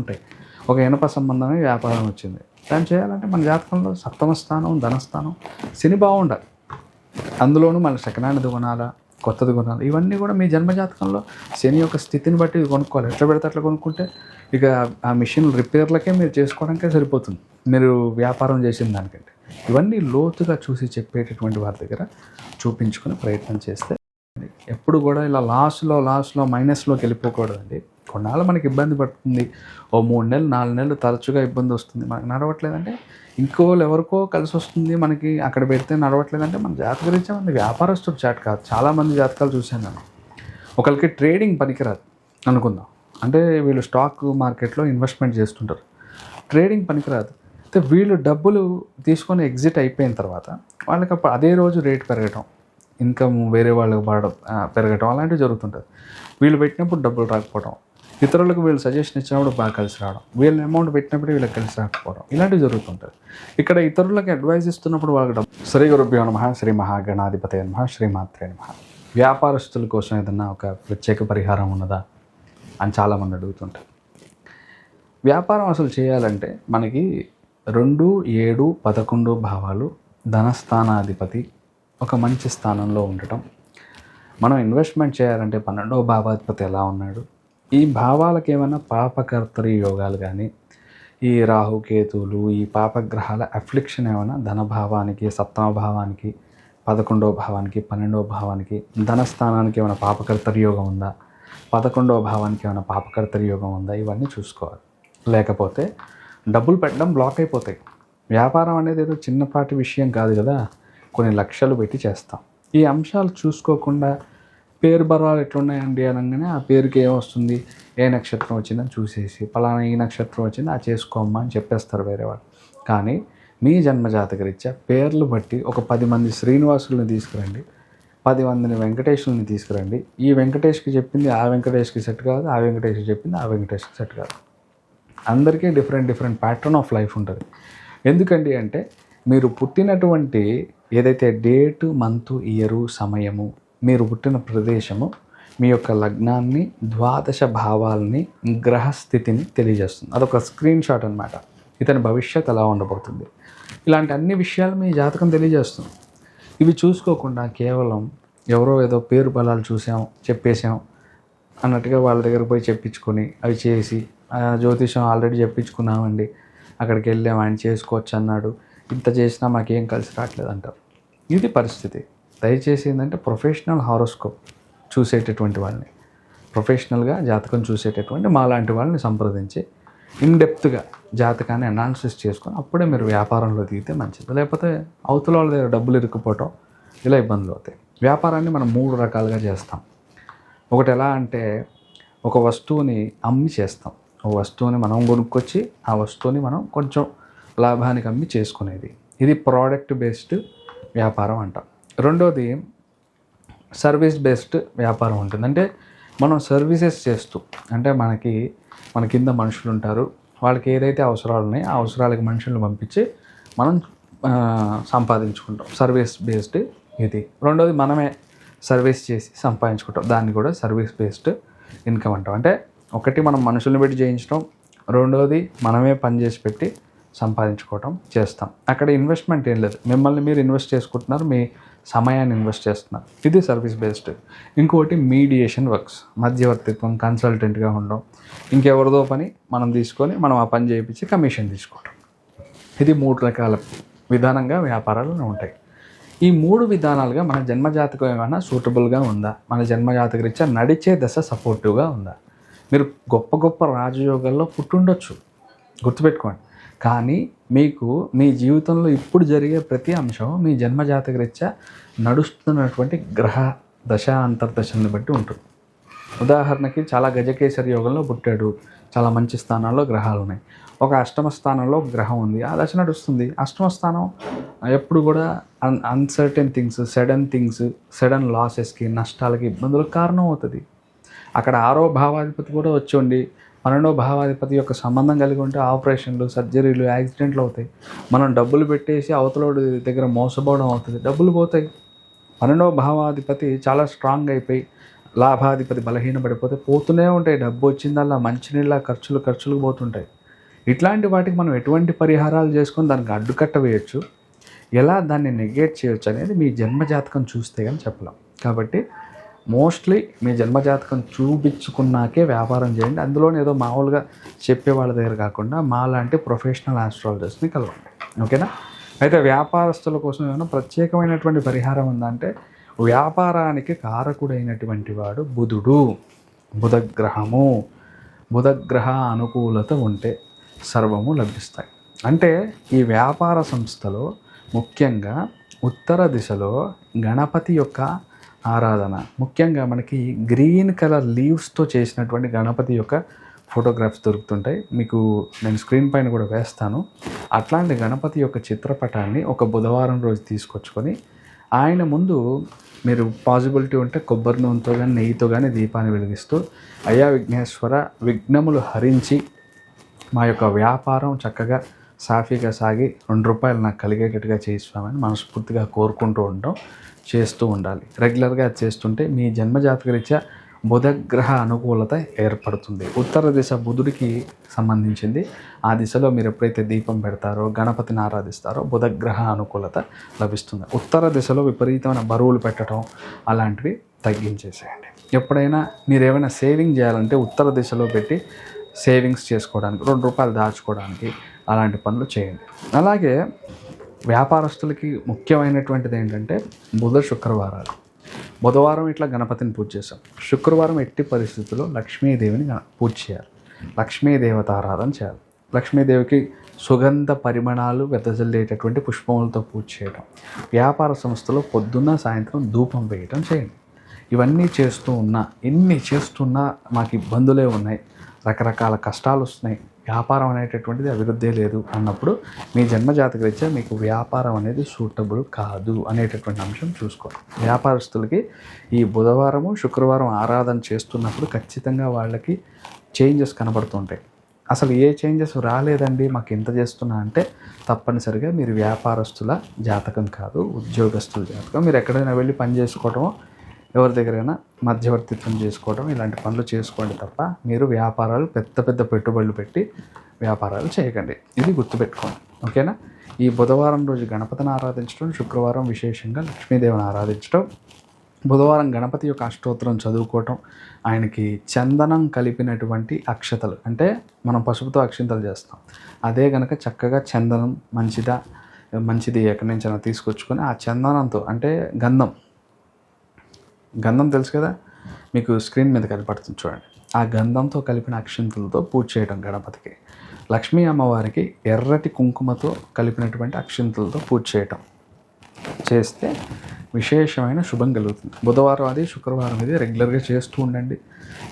ఉంటాయి. ఒక ఇనప సంబంధమే వ్యాపారం వచ్చింది. దాన్ని చేయాలంటే మన జాతకంలో సప్తమ స్థానం ధనస్థానం శని బాగుండాలి. అందులోనూ మన సెకండ్ కొనాలా కొత్తది కొనాలి ఇవన్నీ కూడా మీ జన్మజాతకంలో శని యొక్క స్థితిని బట్టి కొనుక్కోవాలి. ఎట్లా పెడితే అట్లా కొనుక్కుంటే ఇక ఆ మిషన్ రిపేర్లకే మీరు చేసుకోవడానికే సరిపోతుంది. మీరు వ్యాపారం చేసిన దానికంటే. ఇవన్నీ లోతుగా చూసి చెప్పేటటువంటి వారి దగ్గర చూపించుకుని ప్రయత్నం చేస్తే ఎప్పుడు కూడా ఇలా లాస్లో లాస్లో మైనస్లోకి వెళ్ళిపోకూడదండి. కొన్నాళ్ళు మనకి ఇబ్బంది పడుతుంది. ఓ మూడు నెలలు నాలుగు నెలలు తరచుగా ఇబ్బంది వస్తుంది. మనకి నడవట్లేదంటే ఇంకో ఎవరికో కలిసి వస్తుంది మనకి అక్కడ పెడితే నడవట్లేదంటే మన జాతక గురించి మన వ్యాపారస్తుడు చాట్ కాదు. చాలామంది జాతకాలు చూశాను నేను. ఒకరికి ట్రేడింగ్ పనికిరాదు అనుకుందాం. అంటే వీళ్ళు స్టాక్ మార్కెట్లో ఇన్వెస్ట్మెంట్ చేస్తుంటారు. ట్రేడింగ్ పనికిరాదు. అయితే వీళ్ళు డబ్బులు తీసుకొని ఎగ్జిట్ అయిపోయిన తర్వాత వాళ్ళకి అప్పుడు అదే రోజు రేట్ పెరగటం ఇన్కమ్ వేరే వాళ్ళకి పడడం పెరగటం అలాంటివి జరుగుతుంటుంది వీళ్ళు పెట్టినప్పుడు డబ్బులు రాకపోవడం ఇతరులకు వీళ్ళు సజెషన్ ఇచ్చినప్పుడు బాగా కలిసి రావడం వీళ్ళు అమౌంట్ పెట్టినప్పుడు వీళ్ళకి కలిసి రాకపోవడం ఇలాంటివి జరుగుతుంటుంది ఇక్కడ ఇతరులకు అడ్వైజ్ ఇస్తున్నప్పుడు వాళ్ళకి శ్రీ గురుభ్యో నమ శ్రీ మహాగణాధిపతి నమ శ్రీమాత్రే నమ. వ్యాపారస్తుల కోసం ఏదన్నా ఒక ప్రత్యేక పరిహారం ఉన్నదా అని చాలామంది అడుగుతుంటారు. వ్యాపారం అసలు చేయాలంటే మనకి రెండు ఏడు పదకొండు భావాలు ధనస్థానాధిపతి ఒక మంచి స్థానంలో ఉండటం. మనం ఇన్వెస్ట్మెంట్ చేయాలంటే పన్నెండో భావాధిపతి ఎలా ఉన్నాడు? ఈ భావాలకు ఏమైనా పాపకర్తరి యోగాలు కానీ ఈ రాహుకేతువులు ఈ పాపగ్రహాల అఫ్లిక్షన్ ఏమైనా ధనభావానికి సప్తమ భావానికి పదకొండవ భావానికి పన్నెండో భావానికి ధనస్థానానికి ఏమైనా పాపకర్తరి యోగం ఉందా? పదకొండవ భావానికి ఏమైనా పాపకర్తరి యోగం ఉందా? ఇవన్నీ చూసుకోవాలి. లేకపోతే డబ్బులు పెట్టడం బ్లాక్ అయిపోతాయి. వ్యాపారం అనేది ఏదో చిన్నపాటి విషయం కాదు కదా? కొన్ని లక్షలు పెట్టి చేస్తాం. ఈ అంశాలు చూసుకోకుండా పేరు బరాలు ఎట్లున్నాయండి అనగానే ఆ పేరుకి ఏమొస్తుంది ఏ నక్షత్రం వచ్చిందని చూసేసి పలానా ఈ నక్షత్రం వచ్చింది ఆ చేసుకోమ్మా అని చెప్పేస్తారు వేరే వాళ్ళు. కానీ మీ జన్మజాతక రీత్యా పేర్లు బట్టి ఒక పది మంది శ్రీనివాసుల్ని తీసుకురండి పది మందిని వెంకటేశుల్ని తీసుకురండి. ఈ వెంకటేష్కి చెప్పింది ఆ వెంకటేష్కి సెట్ కాదు ఆ వెంకటేష్కి చెప్పింది ఆ వెంకటేష్కి సెట్ కాదు. అందరికీ different different pattern of life ఉంటుంది. ఎందుకండి అంటే మీరు పుట్టినటువంటి ఏదైతే డేటు మంత్ ఇయరు సమయము మీరు పుట్టిన ప్రదేశము మీ యొక్క లగ్నాన్ని ద్వాదశ భావాల్ని గ్రహస్థితిని తెలియజేస్తుంది. అదొక స్క్రీన్ షాట్ అనమాట ఇతని భవిష్యత్ ఎలా ఉండబోతుంది? ఇలాంటి అన్ని విషయాలు మీ జాతకం తెలియజేస్తుంది. ఇవి చూసుకోకుండా కేవలం ఎవరో ఏదో పేరు బలాలు చూసాం చెప్పేసాం అన్నట్టుగా వాళ్ళ దగ్గర పోయి చెప్పించుకొని అవి చేసి జ్యోతిషం ఆల్రెడీ చెప్పించుకున్నామండి. అక్కడికి వెళ్ళాం ఆయన చేసుకోవచ్చు అన్నాడు. ఇంత చేసినా మాకేం కలిసి రావట్లేదు అంటారు ఇది పరిస్థితి. దయచేసి ఏంటంటే ప్రొఫెషనల్ హారోస్కోప్ చూసేటటువంటి వాళ్ళని ప్రొఫెషనల్గా జాతకం చూసేటటువంటి మాలాంటి వాళ్ళని సంప్రదించి ఇన్డెప్త్గా జాతకాన్ని అనాలిసిస్ చేసుకొని అప్పుడే మీరు వ్యాపారంలో దిగితే మంచిది. లేకపోతే అవతల వాళ్ళ దగ్గర డబ్బులు ఇరుక్కుపోవటం ఇలా ఇబ్బందులు అవుతాయి. వ్యాపారాన్ని మనం మూడు రకాలుగా చేస్తాం. ఒకటి ఎలా అంటే ఒక వస్తువుని అమ్మి చేస్తాం. ఒక వస్తువుని మనం కొనుక్కొచ్చి ఆ వస్తువుని మనం కొంచెం లాభానికి అమ్మి చేసుకునేది. ఇది ప్రోడక్ట్ బేస్డ్ వ్యాపారం అంటాం. రెండోది సర్వీస్ బేస్డ్ వ్యాపారం ఉంటుంది. అంటే మనం సర్వీసెస్ చేస్తూ అంటే మనకి మన కింద మనుషులు ఉంటారు. వాళ్ళకి ఏదైతే అవసరాలు ఉన్నాయో ఆ అవసరాలకి మనుషులను పంపించి మనం సంపాదించుకుంటాం. సర్వీస్ బేస్డ్ ఇది. రెండోది మనమే సర్వీస్ చేసి సంపాదించుకుంటాం. దాన్ని కూడా సర్వీస్ బేస్డ్ ఇన్కమ్ అంటాం. అంటే ఒకటి మనం మనుషుల్ని పెట్టి చేయించడం రెండోది మనమే పని చేసి పెట్టి సంపాదించుకోవటం చేస్తాం. అక్కడ ఇన్వెస్ట్మెంట్ ఏం లేదు. మిమ్మల్ని మీరు ఇన్వెస్ట్ చేసుకుంటున్నారు మీ సమయాన్ని ఇన్వెస్ట్ చేస్తున్నారు. ఇది సర్వీస్ బేస్డ్ ఇంకోటి మీడియేషన్ వర్క్స్ మధ్యవర్తిత్వం కన్సల్టెంట్గా ఉండడం ఇంకెవరిదో పని మనం తీసుకొని మనం ఆ పని చేయించి కమిషన్ తీసుకోవడం ఇది మూడు రకాల విధానంగా వ్యాపారాలు ఉంటాయి. ఈ మూడు విధానాలుగా మన జన్మజాతకం ఏమైనా సూటబుల్గా ఉందా? మన జన్మజాతక రీత్యా నడిచే దశ సపోర్టివ్గా ఉందా? మీరు గొప్ప గొప్ప రాజయోగాల్లో పుట్టుండొచ్చు. గుర్తుపెట్టుకోండి. కానీ మీకు మీ జీవితంలో ఇప్పుడు జరిగే ప్రతి అంశం మీ జన్మజాతక రీత్యా నడుస్తున్నటువంటి గ్రహ దశ అంతర్దశని బట్టి ఉంటుంది. ఉదాహరణకి చాలా గజకేసరి యోగంలో పుట్టాడు. చాలా మంచి స్థానాల్లో గ్రహాలు ఉన్నాయి. ఒక అష్టమ స్థానంలో గ్రహం ఉంది. ఆ దశ నడుస్తుంది. అష్టమ స్థానం ఎప్పుడు కూడా un uncertain things sudden things sudden లాసెస్కి నష్టాలకి ఇబ్బందులకు కారణం అవుతుంది. అక్కడ ఆరో భావాధిపతి కూడా వచ్చి ఉండి పన్నెండో భావాధిపతి యొక్క సంబంధం కలిగి ఉంటే ఆపరేషన్లు సర్జరీలు యాక్సిడెంట్లు అవుతాయి. మనం డబ్బులు పెట్టేసి అవతలోడి దగ్గర మోసపోవడం అవుతుంది. డబ్బులు పోతాయి. పన్నెండవ భావాధిపతి చాలా స్ట్రాంగ్ అయిపోయి లాభాధిపతి బలహీనపడిపోతే పోతూనే ఉంటాయి. డబ్బు వచ్చిందల్లా మంచినీళ్ళ ఖర్చులు ఖర్చులు పోతుంటాయి. ఇట్లాంటి వాటికి మనం ఎటువంటి పరిహారాలు చేసుకొని దానికి అడ్డుకట్ట వేయచ్చు? ఎలా దాన్ని నెగేట్ చేయొచ్చు అనేది మీ జన్మజాతకం చూస్తే కానీ చెప్పలేం. కాబట్టి మోస్ట్లీ మీ జన్మజాతకం చూపించుకున్నాకే వ్యాపారం చేయండి. అందులోనే ఏదో మామూలుగా చెప్పే వాళ్ళ దగ్గర కాకుండా మా లాంటి ప్రొఫెషనల్ ఆస్ట్రాలజర్స్ని కలవండి. ఓకేనా? అయితే వ్యాపారస్తుల కోసం ఏమైనా ప్రత్యేకమైనటువంటి పరిహారం ఉందంటే వ్యాపారానికి కారకుడైనటువంటి వాడు బుధుడు. బుధగ్రహము. బుధగ్రహ అనుకూలత ఉంటే సర్వము లభిస్తాయి. అంటే ఈ వ్యాపార సంస్థలో ముఖ్యంగా ఉత్తర దిశలో గణపతి యొక్క ఆరాధన. ముఖ్యంగా మనకి గ్రీన్ కలర్ లీవ్స్తో చేసినటువంటి గణపతి యొక్క ఫోటోగ్రాఫ్స్ దొరుకుతుంటాయి. మీకు నేను స్క్రీన్ పైన కూడా వేస్తాను. అట్లాంటి గణపతి యొక్క చిత్రపటాన్ని ఒక బుధవారం రోజు తీసుకొచ్చుకొని ఆయన ముందు మీరు పాసిబిలిటీ ఉంటే కొబ్బరి నూనెతో కానీ నెయ్యితో కానీ దీపాన్ని వెలిగిస్తూ అయ్యా విఘ్నేశ్వర విఘ్నములు హరించి మా యొక్క వ్యాపారం చక్కగా సాఫీగా సాగి రెండు రూపాయలు నాకు కలిగేటట్టుగా చేయిస్తామని మనస్ఫూర్తిగా కోరుకుంటూ ఉంటాం చేస్తూ ఉండాలి. రెగ్యులర్గా అది చేస్తుంటే మీ జన్మజాతకరీత్యా బుధగ్రహ అనుకూలత ఏర్పడుతుంది. ఉత్తర దిశ బుధుడికి సంబంధించింది. ఆ దిశలో మీరు ఎప్పుడైతే దీపం పెడతారో గణపతిని ఆరాధిస్తారో బుధగ్రహ అనుకూలత లభిస్తుంది. ఉత్తర దిశలో విపరీతమైన బరువులు పెట్టడం అలాంటివి తగ్గించేసేయండి. ఎప్పుడైనా మీరు ఏమైనా సేవింగ్ చేయాలంటే ఉత్తర దిశలో పెట్టి సేవింగ్స్ చేసుకోవడానికి రెండు రూపాయలు దాచుకోవడానికి అలాంటి పనులు చేయండి. అలాగే వ్యాపారస్తులకి ముఖ్యమైనటువంటిది ఏంటంటే బుధ శుక్రవారాలు. బుధవారం ఇట్లా గణపతిని పూజ చేసాం శుక్రవారం ఎట్టి పరిస్థితుల్లో లక్ష్మీదేవిని పూజ చేయాలి. లక్ష్మీ ఆరాధన చేయాలి. లక్ష్మీదేవికి సుగంధ పరిమళాలు వెదజల్లేటటువంటి పుష్పములతో పూజ చేయడం వ్యాపార సంస్థలో పొద్దున్న సాయంత్రం ధూపం వేయటం చేయండి. ఇవన్నీ చేస్తూ ఉన్నా ఎన్ని చేస్తున్నా మాకు ఇబ్బందులే ఉన్నాయి. రకరకాల కష్టాలు వస్తున్నాయి. వ్యాపారం అనేటటువంటిది అభివృద్ధి లేదు అన్నప్పుడు మీ జన్మజాతక రీత్యా మీకు వ్యాపారం అనేది సూటబుల్ కాదు అనేటటువంటి అంశం చూసుకోవాలి. వ్యాపారస్తులకి ఈ బుధవారము శుక్రవారం ఆరాధన చేస్తున్నప్పుడు ఖచ్చితంగా వాళ్ళకి చేంజెస్ కనబడుతుంటాయి. అసలు ఏ చేంజెస్ రాలేదండి మాకు ఇంత చేస్తున్నా అంటే తప్పనిసరిగా మీరు వ్యాపారస్తుల జాతకం కాదు ఉద్యోగస్తుల జాతకం. మీరు ఎక్కడైనా వెళ్ళి పని చేసుకోవటమో ఎవరి దగ్గరైనా మధ్యవర్తిత్వం చేసుకోవడం ఇలాంటి పనులు చేసుకోండి తప్ప మీరు వ్యాపారాలు పెద్ద పెద్ద పెట్టుబడులు పెట్టి వ్యాపారాలు చేయకండి. ఇది గుర్తుపెట్టుకోండి. ఓకేనా? ఈ బుధవారం రోజు గణపతిని ఆరాధించడం శుక్రవారం విశేషంగా లక్ష్మీదేవిని ఆరాధించడం బుధవారం గణపతి యొక్క అష్టోత్తరం చదువుకోవటం ఆయనకి చందనం కలిపినటువంటి అక్షతలు అంటే మనం పసుపుతో అక్షింతలు చేస్తాం. అదే గనక చక్కగా చందనం మంచిదా మంచిది ఎక్కడి నుంచి అయినా తీసుకొచ్చుకొని ఆ చందనంతో అంటే గంధం గంధం తెలుసు కదా? మీకు స్క్రీన్ మీద కనపడుతుంది చూడండి. ఆ గంధంతో కలిపిన అక్షింతలతో పూజ చేయడం గణపతికి. లక్ష్మీ అమ్మవారికి ఎర్రటి కుంకుమతో కలిపినటువంటి అక్షింతలతో పూజ చేయటం చేస్తే విశేషమైన శుభం కలుగుతుంది. బుధవారం అది శుక్రవారం ఇది. రెగ్యులర్గా చేస్తూ ఉండండి.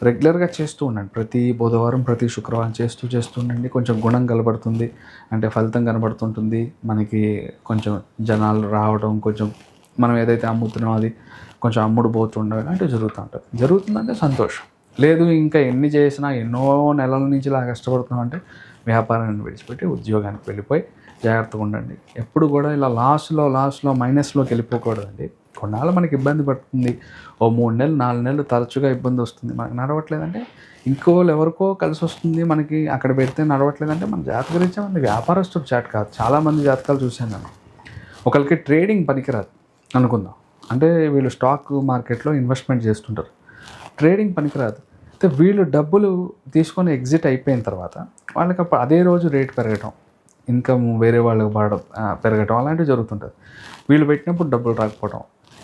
రెగ్యులర్గా చేస్తూ ఉండండి. ప్రతి బుధవారం ప్రతి శుక్రవారం చేస్తూ చేస్తూ ఉండండి. కొంచెం గుణం కనబడుతుంది. అంటే ఫలితం కనబడుతుంటుంది. మనకి కొంచెం జనాలు రావడం కొంచెం మనం ఏదైతే అమ్ముతున్నామో అది కొంచెం అమ్ముడు పోతుండడం జరుగుతూ ఉంటుంది. జరుగుతుందంటే సంతోషం. లేదు ఇంకా ఎన్ని చేసినా ఎన్నో నెలల నుంచి ఇలా కష్టపడుతున్నాం అంటే వ్యాపారాన్ని విడిచిపెట్టి ఉద్యోగానికి వెళ్ళిపోయి జాగ్రత్తగా ఉండండి. ఎప్పుడు కూడా ఇలా లాస్లో లాస్లో మైనస్లోకి వెళ్ళిపోకూడదండి. కొన్నాళ్ళు మనకి ఇబ్బంది పడుతుంది. ఓ మూడు నెలలు నాలుగు నెలలు తరచుగా ఇబ్బంది వస్తుంది. మనకి నడవట్లేదంటే ఇంకో ఎవరికో కలిసి వస్తుంది మనకి అక్కడ పెడితే నడవట్లేదంటే మన జాతక గురించి మన వ్యాపారస్తుడు చాట్ కాదు. చాలామంది జాతకాలు చూశాను నేను. ఒకరికి ట్రేడింగ్ పనికిరాదు. అనుకుందాం. అంటే వీళ్ళు స్టాక్ మార్కెట్లో ఇన్వెస్ట్మెంట్ చేస్తుంటారు. ట్రేడింగ్ పనికిరాదు. అయితే వీళ్ళు డబ్బులు తీసుకొని ఎగ్జిట్ అయిపోయిన తర్వాత వాళ్ళకి అప్పుడు అదే రోజు రేట్ పెరగటం ఇన్కమ్ వేరే వాళ్ళకి పడడం పెరగటం అలాంటివి జరుగుతుంటుంది వీళ్ళు పెట్టినప్పుడు డబ్బులు రాకపోవడం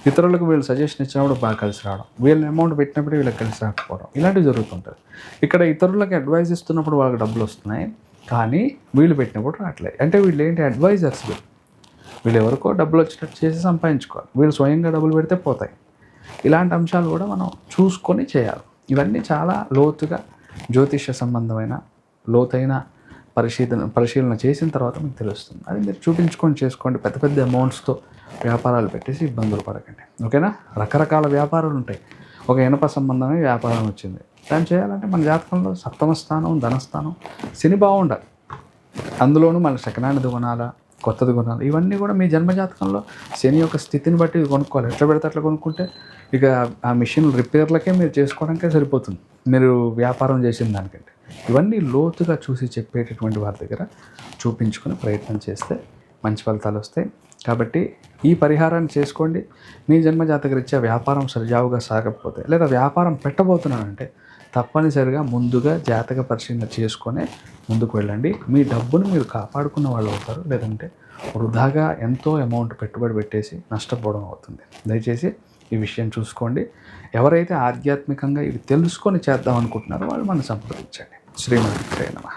ఇతరులకు వీళ్ళు సజెషన్ ఇచ్చినప్పుడు బాగా కలిసి రావడం వీళ్ళు అమౌంట్ పెట్టినప్పుడు వీళ్ళకి కలిసి రాకపోవడం ఇలాంటివి జరుగుతుంటుంది ఇక్కడ ఇతరులకు అడ్వైజ్ ఇస్తున్నప్పుడు వాళ్ళకి డబ్బులు వస్తున్నాయి కానీ వీళ్ళు పెట్టినప్పుడు రావట్లేదు. అంటే వీళ్ళు ఏంటి అడ్వైజర్స్ వీళ్ళు? వీళ్ళు ఎవరికో డబ్బులు వచ్చినట్టు చేసి సంపాదించుకోవాలి. వీళ్ళు స్వయంగా డబ్బులు పెడితే పోతాయి. ఇలాంటి అంశాలు కూడా మనం చూసుకొని చేయాలి. ఇవన్నీ చాలా లోతుగా జ్యోతిష్య సంబంధమైన లోతైన పరిశీలన పరిశీలన చేసిన తర్వాత మీకు తెలుస్తుంది. అది మీరు చూపించుకొని చేసుకోండి. పెద్ద పెద్ద అమౌంట్స్తో వ్యాపారాలు పెట్టేసి ఇబ్బందులు పడకండి. ఓకేనా? రకరకాల వ్యాపారాలు ఉంటాయి. ఒక ఇనప సంబంధమైన వ్యాపారం వచ్చింది. దాన్ని చేయాలంటే మన జాతకంలో సప్తమ స్థానం ధనస్థానం శని బాగుండాలి. అందులోనూ మన శకనాన్ని కొనాలా కొత్తది కొనాలి. ఇవన్నీ కూడా మీ జన్మజాతకంలో శని యొక్క స్థితిని బట్టి కొనుక్కోవాలి. ఎట్లా పెడితే అట్లా కొనుక్కుంటే ఇక ఆ మిషన్ రిపేర్లకే మీరు చేసుకోవడానికే సరిపోతుంది. మీరు వ్యాపారం చేసిన దానికంటే. ఇవన్నీ లోతుగా చూసి చెప్పేటటువంటి వారి దగ్గర చూపించుకుని ప్రయత్నం చేస్తే మంచి ఫలితాలు వస్తాయి. కాబట్టి ఈ పరిహారాన్ని చేసుకోండి. మీ జన్మజాతక వ్యాపారం సరిజావుగా సాగకపోతే లేదా వ్యాపారం పెట్టబోతున్నానంటే తప్పనిసరిగా ముందుగా జాతక పరిశీలన చేసుకొని ముందుకు వెళ్ళండి. మీ డబ్బును మీరు కాపాడుకున్న వాళ్ళు అవుతారు. లేదంటే వృధాగా ఎంతో అమౌంట్ పెట్టుబడి పెట్టేసి నష్టపోవడం అవుతుంది. దయచేసి ఈ విషయం చూసుకోండి. ఎవరైతే ఆధ్యాత్మికంగా ఇవి తెలుసుకొని చేద్దాం అనుకుంటున్నారో వాళ్ళు మనం సంప్రదించండి. శ్రీమతి నమ.